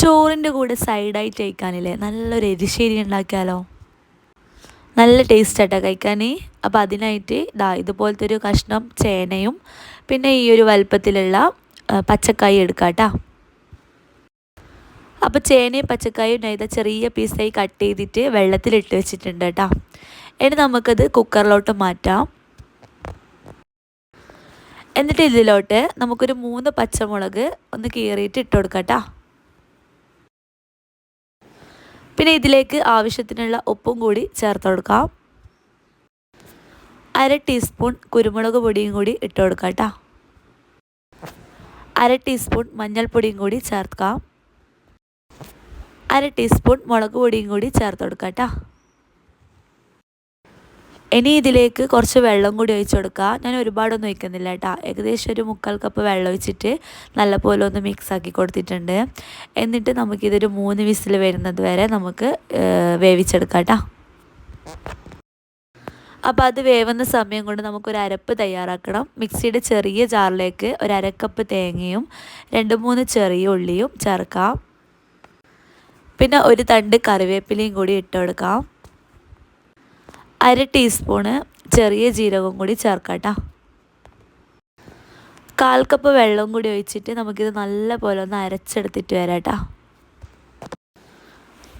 ചോറിന്റെ കൂടെ സൈഡായിട്ട് കഴിക്കാനില്ലേ? നല്ലൊരു എരിശ്ശേരി ഉണ്ടാക്കിയാലോ? നല്ല ടേസ്റ്റ് ആട്ടോ കഴിക്കാൻ അപ്പോൾ അതിനായിട്ട് ഇതാ ഇതുപോലത്തെ ഒരു കഷ്ണം ചേനയും പിന്നെ ഈ ഒരു വലുപ്പത്തിലുള്ള പച്ചക്കായ എടുക്കാം കേട്ടോ അപ്പോൾ ചേനയും പച്ചക്കായും ഇതാ ചെറിയ പീസായി കട്ട് ചെയ്തിട്ട് വെള്ളത്തിലിട്ട് വെച്ചിട്ടുണ്ട് കേട്ടോ. ഇനി നമുക്കത് കുക്കറിലോട്ട് മാറ്റാം. എന്നിട്ട് ഇതിലോട്ട് നമുക്കൊരു മൂന്ന് പച്ചമുളക് ഒന്ന് കീറിയിട്ട് ഇട്ട് കൊടുക്കാം കേട്ടോ. പിന്നെ ഇതിലേക്ക് ആവശ്യത്തിനുള്ള ഉപ്പും കൂടി ചേർത്ത് കൊടുക്കാം. അര ടീസ്പൂൺ കുരുമുളക് പൊടിയും കൂടി ഇട്ട് കൊടുക്കാം കേട്ടോ അര ടീസ്പൂൺ മഞ്ഞൾപ്പൊടിയും കൂടി ചേർക്കാം. അര ടീസ്പൂൺ മുളക് പൊടിയും കൂടി ചേർത്ത് കൊടുക്കാം കേട്ടോ ഇനി ഇതിലേക്ക് കുറച്ച് വെള്ളം കൂടി ഒഴിച്ച് കൊടുക്കുക. ഞാൻ ഒരുപാടൊന്നും ഒഴിക്കുന്നില്ല കേട്ടോ. ഏകദേശം ഒരു മുക്കാൽ കപ്പ് വെള്ളം ഒഴിച്ചിട്ട് നല്ലപോലെ ഒന്ന് മിക്സ് ആക്കി കൊടുത്തിട്ടുണ്ട്. എന്നിട്ട് നമുക്കിതൊരു മൂന്ന് വിസിൽ വരുന്നത് വരെ നമുക്ക് വേവിച്ചെടുക്കാം കേട്ടോ. അപ്പോൾ അത് വേവുന്ന സമയം കൊണ്ട് നമുക്കൊരു അരപ്പ് തയ്യാറാക്കണം. മിക്സിയുടെ ചെറിയ ജാറിലേക്ക് ഒരു അരക്കപ്പ് തേങ്ങയും രണ്ട് മൂന്ന് ചെറിയ ഉള്ളിയും ചേർക്കാം. പിന്നെ ഒരു തണ്ട് കറിവേപ്പിലയും കൂടി ഇട്ട് കൊടുക്കാം. അര ടീസ്പൂണ് ചെറിയ ജീരകം കൂടി ചേർക്കാം കാൽ കപ്പ് വെള്ളം കൂടി ഒഴിച്ചിട്ട് നമുക്കിത് നല്ല പോലെ ഒന്ന് അരച്ചെടുത്തിട്ട് വരാം കേട്ടോ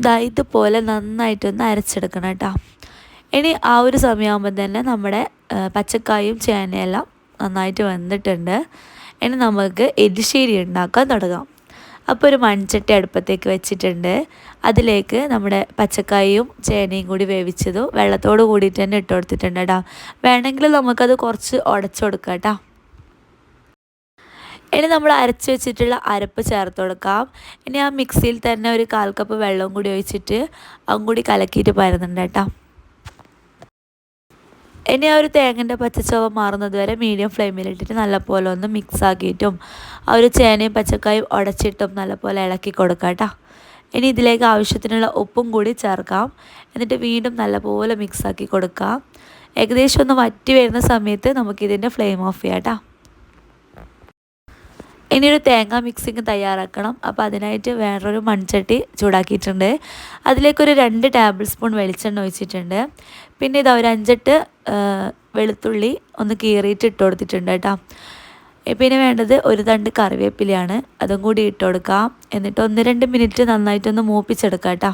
ദാ ഇതുപോലെ നന്നായിട്ടൊന്ന് അരച്ചെടുക്കണം കേട്ടോ ഇനി ആ ഒരു സമയമാകുമ്പോൾ തന്നെ നമ്മുടെ പച്ചക്കായും ചേനയെല്ലാം നന്നായിട്ട് വന്നിട്ടുണ്ട് ഇനി നമുക്ക് എരിശ്ശേരി ഉണ്ടാക്കാൻ തുടങ്ങാം. അപ്പോൾ ഒരു മൺചട്ടി അടുപ്പത്തേക്ക് വെച്ചിട്ടുണ്ട്. അതിലേക്ക് നമ്മുടെ പച്ചക്കായും ചേനയും കൂടി വേവിച്ചതും വെള്ളത്തോട് കൂടിയിട്ട് തന്നെ ഇട്ട് കൊടുത്തിട്ടുണ്ട് കേട്ടോ വേണമെങ്കിൽ നമുക്കത് കുറച്ച് ഉടച്ചു കൊടുക്കാം കേട്ടോ ഇനി നമ്മൾ അരച്ച് വെച്ചിട്ടുള്ള അരപ്പ് ചേർത്ത് കൊടുക്കാം. ഇനി ആ മിക്സിയിൽ തന്നെ ഒരു കാൽ കപ്പ് വെള്ളവും കൂടി ഒഴിച്ചിട്ട് അതും കൂടി കലക്കിയിട്ട് പരന്നുണ്ട് കേട്ടോ ഇനി ആ ഒരു തേങ്ങന്റെ പച്ചച്ചവ മാറുന്നത് വരെ മീഡിയം ഫ്ലെയിമിലിട്ടിട്ട് നല്ലപോലെ ഒന്ന് മിക്സ് ആക്കിയിട്ടും ആ ഒരു ചേനയും പച്ചക്കായും ഉടച്ചിട്ടും നല്ലപോലെ ഇളക്കി കൊടുക്കാം കേട്ടോ ഇനി ഇതിലേക്ക് ആവശ്യത്തിനുള്ള ഉപ്പും കൂടി ചേർക്കാം. എന്നിട്ട് വീണ്ടും നല്ലപോലെ മിക്സ് ആക്കി കൊടുക്കാം. ഏകദേശം ഒന്ന് വറ്റി വരുന്ന സമയത്ത് നമുക്കിതിന്റെ ഫ്ലെയിം ഓഫ് ചെയ്യാം കേട്ടോ ഇനി ഒരു തേങ്ങ മിക്സിങ് തയ്യാറാക്കണം. അപ്പോൾ അതിനായിട്ട് വേറൊരു മൺചട്ടി ചൂടാക്കിയിട്ടുണ്ട്. അതിലേക്കൊരു രണ്ട് ടേബിൾ സ്പൂൺ വെളിച്ചെണ്ണ ഒഴിച്ചിട്ടുണ്ട്. പിന്നെ ഇതാ ഒരു അഞ്ചെട്ട് വെളുത്തുള്ളി ഒന്ന് കീറിയിട്ട് ഇട്ട് കൊടുത്തിട്ടുണ്ട് കേട്ടോ. പിന്നെ വേണ്ടത് ഒരു തണ്ട് കറിവേപ്പിലയാണ്. അതും കൂടി ഇട്ട് കൊടുക്കാം. എന്നിട്ട് ഒന്ന് രണ്ട് മിനിറ്റ് നന്നായിട്ടൊന്ന് മൂപ്പിച്ചെടുക്കാം കേട്ടോ.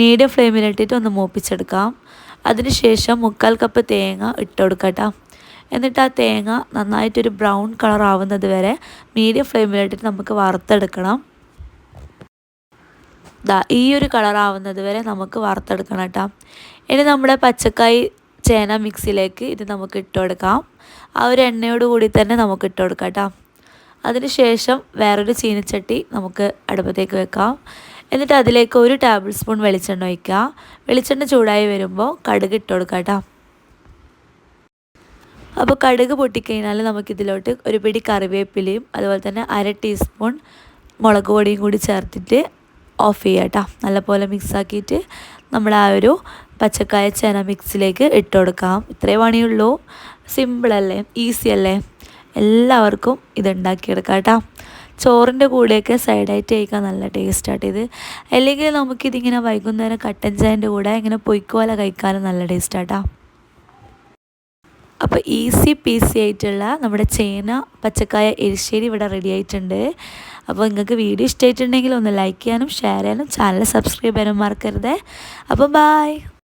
മീഡിയം ഫ്ലെയിമിലിട്ടിട്ട് ഒന്ന് മൂപ്പിച്ചെടുക്കാം. അതിനുശേഷം മുക്കാൽ കപ്പ് തേങ്ങ ഇട്ട് കൊടുക്കാം കേട്ടോ. എന്നിട്ട് ആ തേങ്ങ നന്നായിട്ടൊരു ബ്രൗൺ കളർ ആവുന്നത് വരെ മീഡിയം ഫ്ലെയിമിലിട്ടിട്ട് നമുക്ക് വറുത്തെടുക്കണം. ദാ ഈ ഒരു കളർ ആവുന്നത് വരെ നമുക്ക് വറുത്തെടുക്കണം കേട്ടോ. ഇനി നമ്മുടെ പച്ചക്കായി ചേന മിക്സിയിലേക്ക് ഇത് നമുക്ക് ഇട്ട് കൊടുക്കാം. ആ ഒരു എണ്ണയോട് കൂടി തന്നെ നമുക്ക് ഇട്ട് കൊടുക്കാം കേട്ടോ. അതിനുശേഷം വേറൊരു ചീനച്ചട്ടി നമുക്ക് അടുപ്പത്തേക്ക് വെക്കാം. എന്നിട്ട് അതിലേക്ക് ഒരു ടേബിൾ സ്പൂൺ വെളിച്ചെണ്ണ ഒഴിക്കുക. വെളിച്ചെണ്ണ ചൂടായി വരുമ്പോൾ കടുക് ഇട്ട് കൊടുക്കാം കേട്ടോ. അപ്പോൾ കടുക് പൊട്ടിക്കഴിഞ്ഞാൽ നമുക്കിതിലോട്ട് ഒരു പിടി കറിവേപ്പിലയും അതുപോലെ തന്നെ അര ടീസ്പൂൺ മുളക് പൊടിയും കൂടി ചേർത്തിട്ട് ഓഫ് ചെയ്യാം കേട്ടോ. നല്ലപോലെ മിക്സാക്കിയിട്ട് നമ്മൾ ആ ഒരു പച്ചക്കായ ചേന മിക്സിലേക്ക് ഇട്ട് കൊടുക്കാം. ഇത്രേ പണിയുള്ളൂ. സിമ്പിളല്ലേ ഈസി അല്ലേ? എല്ലാവർക്കും ഇത് ഉണ്ടാക്കിയെടുക്കാം കേട്ടോ. ചോറിന്റെ കൂടെയൊക്കെ സൈഡായിട്ട് കഴിക്കാൻ നല്ല ടേസ്റ്റായിട്ട് ഇത്. അല്ലെങ്കിൽ നമുക്കിതിങ്ങനെ വൈകുന്നേരം കട്ടൻ ചായന്റെ കൂടെ ഇങ്ങനെ പൊയ്ക്കോല കഴിക്കാനും നല്ല ടേസ്റ്റാട്ടോ അപ്പോൾ ഈസി പീസി ആയിട്ടുള്ള നമ്മുടെ ചേന പച്ചക്കായ എരിശ്ശേരി ഇവിടെ റെഡി ആയിട്ടുണ്ട്. അപ്പോൾ നിങ്ങൾക്ക് വീഡിയോ ഇഷ്ടമായിട്ടുണ്ടെങ്കിൽ ഒന്ന് ലൈക്ക് ചെയ്യാനും ഷെയർ ചെയ്യാനും ചാനൽ സബ്സ്ക്രൈബ് ചെയ്യാനും മറക്കരുത്. അപ്പോൾ ബായ്